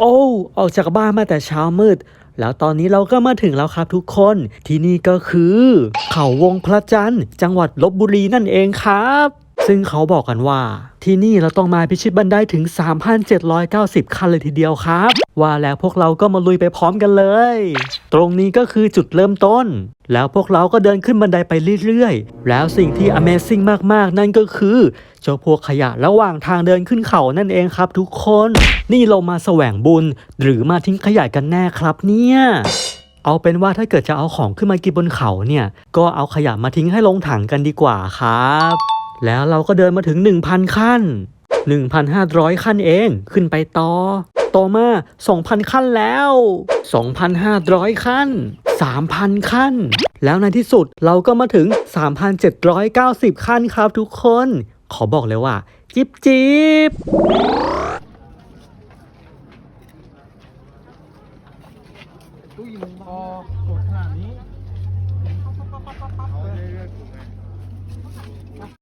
โอ้ออกจากบ้านมาแต่เช้ามืด แล้วตอนนี้เราก็มาถึงแล้วครับทุกคน ที่นี่ก็คือ เขาวงพระจันทร์ จังหวัดลบบุรีนั่นเองครับ ซึ่งเขาบอกกันว่าที่นี่เราต้องมาพิชิตบันไดถึง 3,790 ขั้นเลยทีเดียวครับ ว่าแล้วพวกเราก็มาลุยไปพร้อมกันเลย ตรงนี้ก็คือจุดเริ่มต้น แล้วพวกเราก็เดินขึ้นบันไดไปเรื่อยๆ แล้วสิ่งที่ Amazing มากๆ นั่นก็คือเจ้าพวกขยะระหว่างทางเดินขึ้นเขานั่นเองครับทุกคน นี่เรามาแสวงบุญ หรือมาทิ้งขยะกันแน่ครับเนี่ยเอาเป็นว่าถ้าเกิดจะเอาของขึ้นมากินบนเขาเนี่ย ก็เอาขยะมาทิ้งให้ลงถังกันดีกว่าครับ แล้วเราก็เดินมาถึง 1,000 ขั้น 1,500 ขั้นเองขึ้นไปต่อ ต่อมา 2,000 ขั้นแล้ว 2,500 ขั้น 3,000 ขั้น แล้วในที่สุดเราก็มาถึง 3,790 ขั้นครับทุกคน ขอบอกเลยว่า จิบจิบตุ้ยมึงพอกด